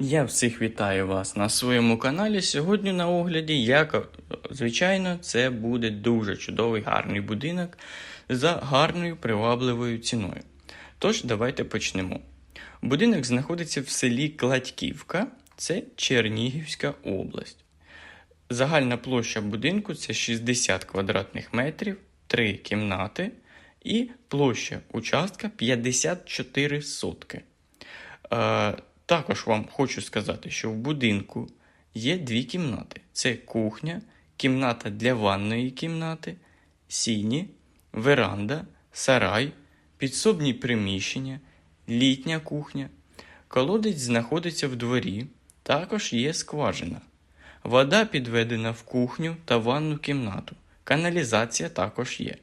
Я всіх вітаю вас на своєму каналі. Сьогодні на огляді, як звичайно, це буде дуже чудовий гарний будинок за гарною привабливою ціною. Тож, давайте почнемо. Будинок знаходиться в селі Кладьківка, це Чернігівська область. Загальна площа будинку це 60 квадратних метрів, 3 кімнати і площа участка 54 сотки. Також вам хочу сказати, що в будинку є дві кімнати: це кухня, кімната для ванної кімнати, сіні, веранда, сарай, підсобні приміщення, літня кухня. Колодець знаходиться в дворі, також є скважина. Вода підведена в кухню та ванну кімнату. Каналізація також є.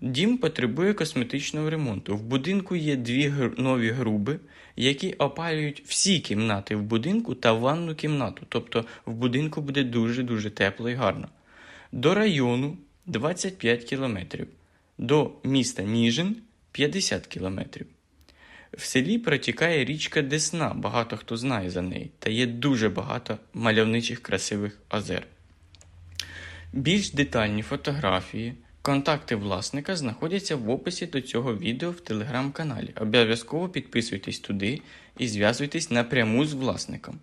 Дім потребує косметичного ремонту. В будинку є дві нові груби, які опалюють всі кімнати в будинку та ванну кімнату. Тобто в будинку буде дуже-дуже тепло і гарно. До району 25 кілометрів, до міста Ніжин 50 кілометрів. В селі протікає річка Десна, багато хто знає за неї, та є дуже багато мальовничих красивих озер. Більш детальні фотографії, контакти власника знаходяться в описі до цього відео в телеграм-каналі. Обов'язково підписуйтесь туди і зв'язуйтесь напряму з власником.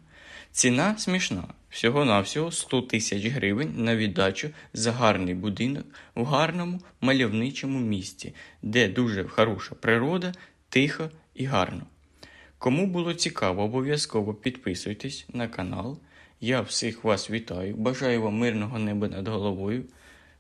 Ціна смішна, всього-навсього 100 тисяч гривень на віддачу за гарний будинок в гарному мальовничому місці, де дуже хороша природа, тихо і гарно. Кому було цікаво, обов'язково підписуйтесь на канал. Я всіх вас вітаю. Бажаю вам мирного неба над головою.